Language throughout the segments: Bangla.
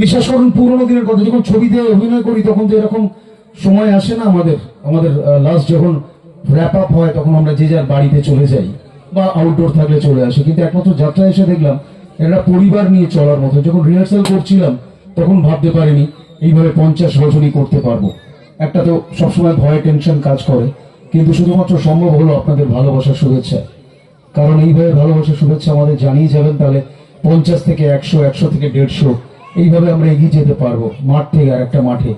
বিশেষ করুন, পুরনো দিনের কথা, যখন ছবিতে অভিনয় করি, তখন তো এরকম সময় আসে না আমাদের আমাদের লাস্ট যখন র্যাপ আপ হয়, তখন আমরা যে যার বাড়িতে চলে যাই, বা আউটডোর থাকলে চলে আসি। কিন্তু একমাত্র যাত্রা এসে দেখলাম এটা পরিবার নিয়ে চলার মতো। যখন রিহার্সাল করছিলাম, তখন ভাবতে পারিনি এইভাবে পঞ্চাশ বছরই করতে পারব। একটা তো সবসময় ভয় টেনশন কাজ করে, কিন্তু শুধুমাত্র সম্ভব হলো আপনাদের ভালোবাসার শুভেচ্ছা। কারণ এইভাবে ভালোবাসার শুভেচ্ছা আমাদের জানিয়ে যাবেন, তাহলে পঞ্চাশ থেকে একশো একশো থেকে দেড়শো, এইভাবে আমরা এগিয়ে যেতে পারব, মাঠ থেকে আর একটা মাঠে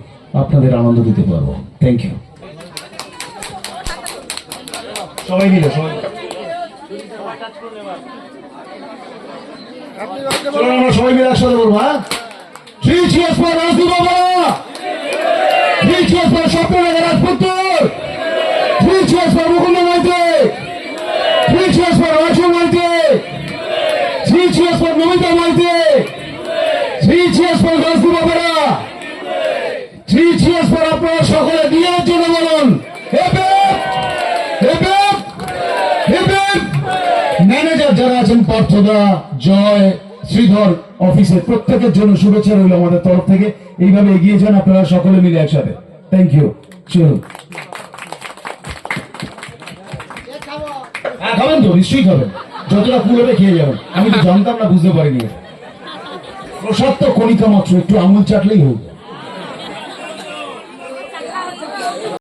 আপনাদের আনন্দ দিতে পারব। থ্যাংক ইউ সবাই মিলে, সবাই। সবাই মিলে একসাথে বলব হ্যাঁ? থ্রি চিয়ার্স ফর রাজদীপ বাবা three cheers for Swapnanagar রাজপুত্তর three cheers for Mukunda Maity three cheers for Raju Maity three cheers for Namita Maity three cheers for Rajdeep বাবারা থ্রি চিয়ার্স ফর আপনারা সকলে দিয়ার জন্য ম্যানেজার যারা আছেন জয় শ্রীধর অফিসের প্রত্যেকের জন্য শুভেচ্ছা রইল আমাদের তরফ থেকে। এইভাবে এগিয়ে যান আপনারা সকলে মিলে একসাথে। থ্যাংক ইউ চলুন খাবেন তো, নিশ্চয়ই খাবেন। যতটা কুলোবে খেয়ে যাবেন। আমি তো জানতাম না, বুঝতে পারিনি। প্রসাদ তো কণিকা মাত্র, একটু আঙুল চাটলেই হোক।